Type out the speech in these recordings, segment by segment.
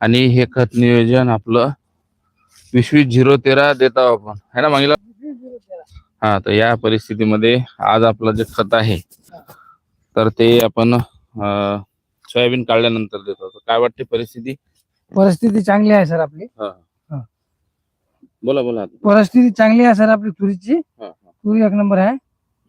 आणि हे खत नियोजन आपलं वीस झिरो तेरा देत आहोत आपण है ना मागिला हा तर या परिस्थितीमध्ये आज आपलं जे खत आहे तर ते आपण सोयाबीन काढल्यानंतर देतो तर काय वाटते परिस्थिती परिस्थिती चांगली आहे सर आपली हा. बोला बोला आता. परिस्थिती चांगली आहे सर आपली तुरीची हा, हा. तुरी एक नंबर आहे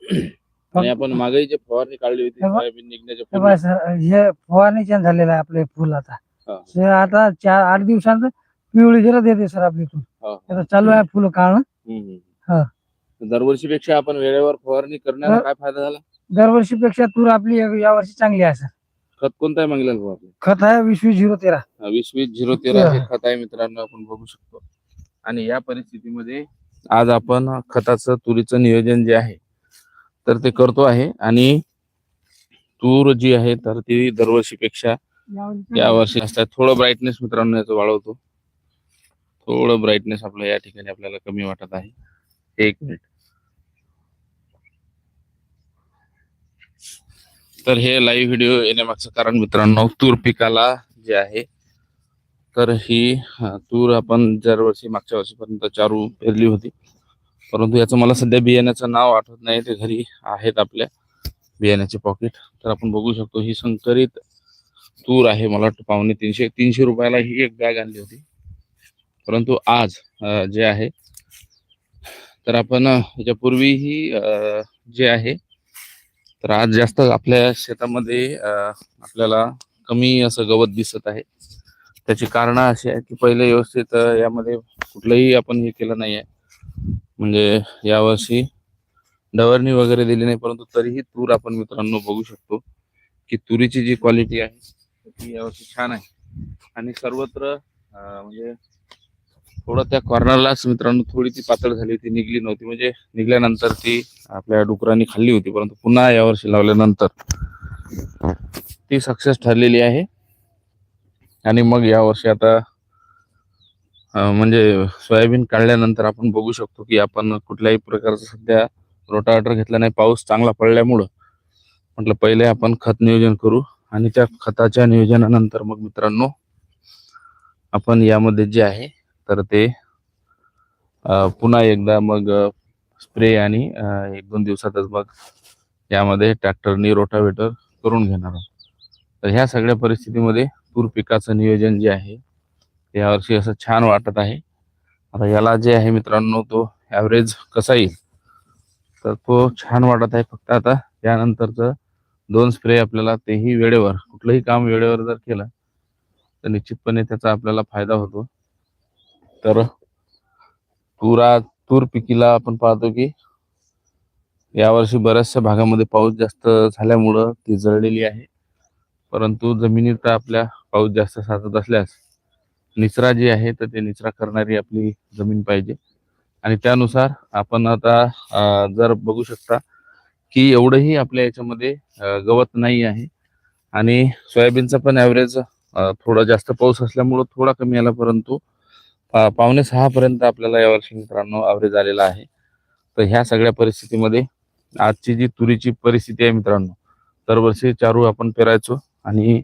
आणि आपण मागे जे फवारणी काढली होती. सोयाबीन निघण्याच्या हे पूर्वी. बघा सर हे फवारणी छान झालेलं आहे आपले फुल आता हा. हे आता चार आठ दिवसांत पिवळी जरा देते सर आपली तूर हा. आता चालू आहे फुलं काढणं. हा. तर दरवर्षीपेक्षा आपण वेळेवर फवारणी करण्याला हा. काय फायदा झाला दरवर्षीपेक्षा तूर आपली या वर्षी चांगली आहे सर खत कोणता आहे मागलेला भाऊ आपलं खत आहे वीस वीस झिरो तेरा हा, वीस वीस झिरो तेरा हे हा. खत आहे मित्रांनो आपण बघू शकतो आणि या परिस्थितीमध्ये आज आपण खताचं तुरीचं नियोजन जे आहे तर ते करतो आहे आणि तूर जी आहे तर ती दरवर्षीपेक्षा या वर्षी असतात. थोडं ब्राईटनेस मित्रांनो याचं वाढवतो. थोडं ब्राईटनेस आपलं या ठिकाणी आपल्याला कमी वाटत आहे. एक मिनिट तर हे लाईव्ह व्हिडिओ येण्यामागचं कारण मित्रांनो तूर पिकाला जे आहे तर ही तूर आपण दरवर्षी मागच्या वर्षीपर्यंत चारू पेरली होती. परंतु याचं मला सध्या बियाण्याचं नाव आठवत नाही. ते घरी आहेत आपल्या बियाण्याचे पॉकेट तर आपण बघू शकतो ही संकरित तूर आहे मला वाटतं पावणे तीनशे तीनशे रुपयाला ही एक बॅग आणली होती. परंतु आज जे आहे तर आपण याच्यापूर्वीही जे आहे तर आज जास्त आपल्या शेतामध्ये आपल्याला कमी असं गवत दिसत आहे. त्याची कारण अशी आहे की पहिले व्यवस्थित यामध्ये कुठलंही आपण हे केलं नाही आहे म्हणजे यावर्षी डवरणी वगैरे दिली नाही परंतु तरीही तूर आपण मित्रांनो बघू शकतो की तुरीची जी क्वालिटी आहे ती यावर्षी छान आहे. आणि सर्वत्र म्हणजे थोडं त्या कॉर्नरलाच मित्रांनो थोडी ती पातळ झाली होती निघली नव्हती. म्हणजे निघल्यानंतर ती आपल्या डुकरांनी खाल्ली होती परंतु पुन्हा यावर्षी लावल्यानंतर ती सक्सेस ठरलेली आहे. आणि मग यावर्षी आता म्हणजे सोयाबीन काढल्यानंतर आपण बघू शकतो की आपण कुठल्याही प्रकारचं सध्या रोटावेटर घेतला नाही. पाऊस चांगला पडल्यामुळं म्हटलं पहिले आपण खत नियोजन करू. आणि त्या खताच्या नियोजनानंतर मग मित्रांनो आपण यामध्ये जे आहे तर ते पुन्हा एकदा मग स्प्रे आणि एक दोन दिवसातच मग यामध्ये ट्रॅक्टरनी रोटावेटर करून घेणार आहोत. तर ह्या सगळ्या परिस्थितीमध्ये तूर पिकाचं नियोजन जे आहे ते यावर्षी असं छान वाटत आहे. आता याला जे आहे मित्रांनो तो ॲव्हरेज कसा येईल? तर तो छान वाटत आहे फक्त आता. यानंतरचं दोन स्प्रे आपल्याला तेही वेळेवर कुठलंही काम वेळेवर जर केलं तर निश्चितपणे त्याचा आपल्याला फायदा होतो. तर तुरा तूर पिकीला आपण पाहतो की यावर्षी बऱ्याचशा भागामध्ये पाऊस जास्त झाल्यामुळं ती जळलेली आहे. परंतु जमिनीत आपल्या पाऊस जास्त साचत असल्यास निचरा जी आहे तर ते निचरा करणारी आपली जमीन पाहिजे. आणि त्यानुसार आपण आता जर बघू शकता की एवढंही आपल्या याच्यामध्ये गवत नाही आहे. आणि सोयाबीनचा पण ॲव्हरेज थोडा जास्त पाऊस असल्यामुळं थोडा कमी आला परंतु पावणे सहा पर्यंत आपल्याला यावर्षी मित्रांनो ॲव्हरेज आलेला आहे. तर ह्या सगळ्या परिस्थितीमध्ये आजची जी तुरीची परिस्थिती आहे मित्रांनो दरवर्षी चारू आपण पेरायचो आणि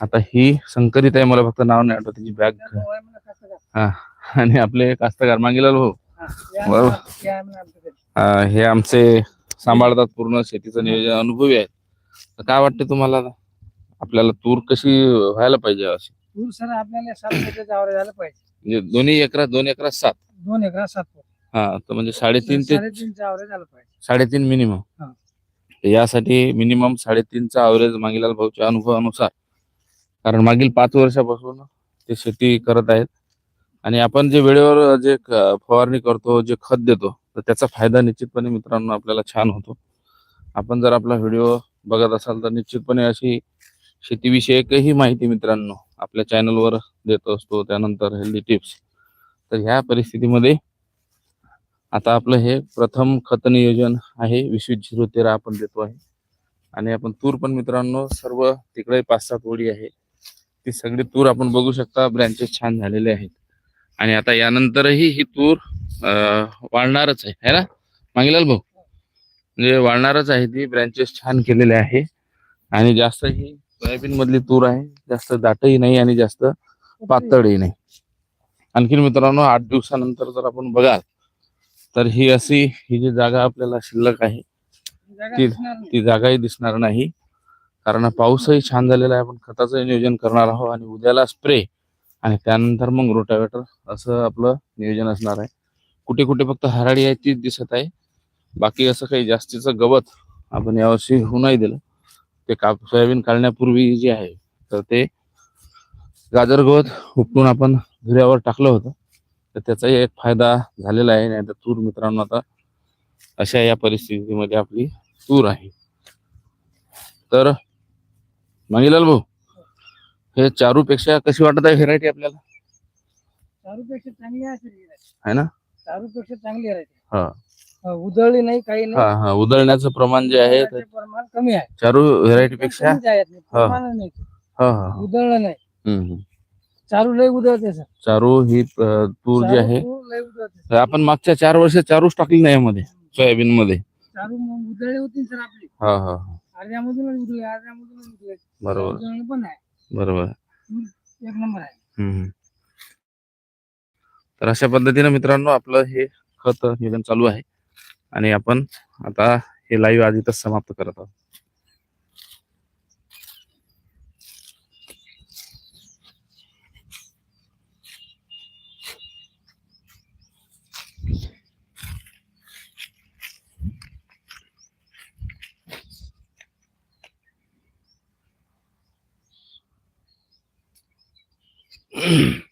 आता ही संकरित आहे मला फक्त नाव नाही आठवत त्याची बॅग. आणि आपले कास्तकार मागेला हो. बरोबर. हे आमचे सांभाळतात पूर्ण शेतीचं नियोजन अनुभवी आहेत. तर काय वाटते तुम्हाला आपल्याला तूर कशी व्हायला पाहिजे अशी? तूर सर आपल्याला सात पोत्याचं आवड झालं पाहिजे. म्हणजे दोन्ही एकरात दोन एकरात सात? दोन एकरा सात हा तर म्हणजे साडेतीन ते झालं पाहिजे. साडेतीन मिनिमम हा. यासाठी मिनिमम साडेतीनचा अवरेज मागीलाल भाऊच्या अनुभवानुसार. कारण मागील पाच वर्षापासून ते शेती करत आहेत. आणि आपण जे वेळेवर जे क- फवारणी करतो जे खत देतो तर त्याचा फायदा निश्चितपणे मित्रांनो आपल्याला छान होतो. आपण जर आपला व्हिडिओ बघत असाल तर निश्चितपणे अशी शेतीविषयकही माहिती मित्रांनो आपल्या चॅनलवर देत असतो. त्यानंतर हेल्दी टिप्स तर ह्या परिस्थितीमध्ये आता आपलं हे प्रथम खत नियोजन आहे. वीस झिरो तेरा आपण देतो आहे. आणि आपण तूर पण मित्रांनो सर्व तिकडे पाच सात ओळी आहे. ती सगळी तूर आपण बघू शकता. ब्रँचेस छान झालेले आहेत. आणि आता यानंतरही ही तूर वाढणारच आहे है ना? मागीलाल भाऊ? म्हणजे वाढणारच आहे ती ब्रँचेस छान केलेले आहे. आणि जास्त ही सोयाबीन मधली तूर आहे जास्त दाटही नाही आणि जास्त पातळी नाही. आणखीन मित्रांनो आठ दिवसानंतर जर आपण बघाल तर ही अशी ही जी जागा आपल्याला शिल्लक आहे ती-. ती जागाही दिसणार नाही. कारण पाऊसही छान झालेला आहे आपण खताचं नियोजन करणार आहोत आणि उद्याला स्प्रे आणि त्यानंतर मग रोटावेटर असं आपलं नियोजन असणार आहे. कुठे कुठे फक्त हराळी आहे तीच दिसत आहे. बाकी असं काही जास्तीचं गवत आपण यावर्षी होऊ नाही दिलं. ते काप सोयाबीन काढण्यापूर्वी जे आहे तर ते गाजर गवत उपटून आपण धुऱ्यावर टाकलं होतं. तर त्याचाही एक फायदा झालेला आहे नाही तर तूर मित्रांनो आता अशा या परिस्थितीमध्ये आपली तूर आहे. तर मंगीलाल भाऊ हे चारू पेक्षा कशी वाटत आहे व्हेरायटी आपल्याला? चारूपेक्षा चांगली ही. आहे ना? चारूपेक्षा चांगली हा. हा, उधळली नाही काही हा नाही. हा उधळण्याचं प्रमाण जे आहे प्रमाण कमी आहे. चारू व्हेरायटी पेक्षा कमीच आहे. यातले. हा. प्रमाण नाही. हा हा. हा. उधळलं नाही. हम्म, हम्म. चारू लय उधळते सर. चारू ही अ, तूर जी आहे खूप लय उधळते तर आपण मागच्या चार वर्ष चारूच टाकली नाही यामध्ये सोयाबीन मध्ये चारू मग उधळली होती सर आपली. हा हा हा. अर्ध्यामधूनच उधळली अर्ध्यामधूनच उधळली. बरोबर. पण आहे. बरोबर. एक नंबर आहे. हम्म, हम्म. तर अशा पद्धतीनं मित्रांनो आपलं हे खत नियोजन चालू आहे. आणि आपण आता हे लाईव्ह आज इथं समाप्त करत आहोत. mm